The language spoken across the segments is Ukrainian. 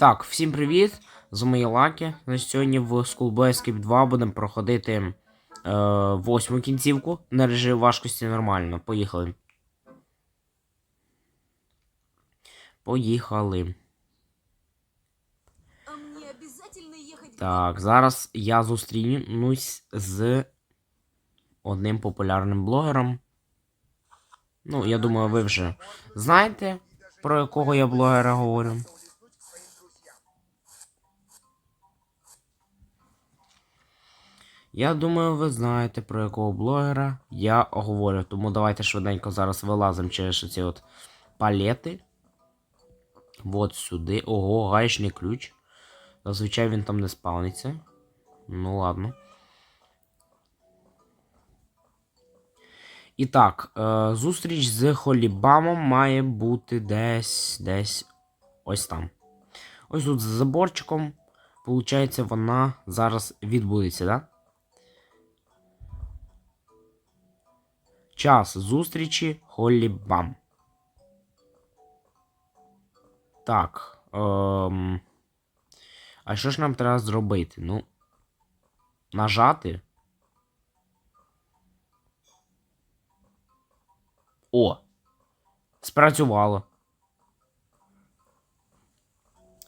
Так, всім привіт! З мої лаки. Значить, сьогодні в Schoolboy Escape 2 будемо проходити е, восьму кінцівку на режимі важкості нормально. Поїхали. Поїхали. Так, зараз я зустрінусь з одним популярним блогером. Ну, я думаю, ви вже знаєте, про якого я блогера говорю. Я думаю, ви знаєте, про якого блогера я говорю. Тому давайте швиденько зараз вилазимо через ці от палети. От сюди. Ого, гаечний ключ. Зазвичай він там не спавниться. Ну ладно. І так, е, зустріч з Холібамом має бути десь. десь ось там. Ось тут за заборчиком. Получається, вона зараз відбудеться, да? Час зустрічі Холібам. Так. Ем... А що ж нам треба зробити? Ну. Нажати. О! Спрацювало.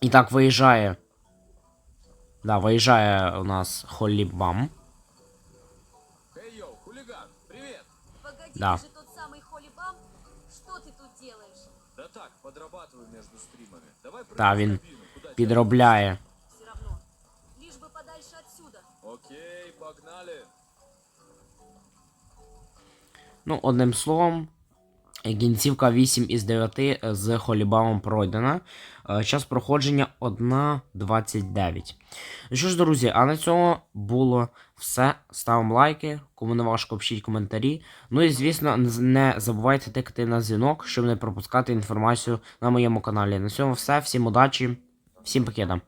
І так, виїжджає. Да, виїжджає у нас Холібам. Да. ты же тот самый Холибам? Что ты тут делаешь? Да так, подрабатываю между стримами. Давай Та прыгай в він кабину, куда тебя- підробляє. Все равно. Лишь бы подальше отсюда. Окей, погнали. Ну, одним словом, кінцівка 8 із 9 з Холібамом пройдена. Е, Час проходження 1.29. Ну що ж, друзі, а на цьому було все. Ставимо лайки, кому не важко пишіть коментарі. Ну і звісно, не забувайте тикати на дзвінок, щоб не пропускати інформацію на моєму каналі. На цьому все. Всім удачі, всім пакетам.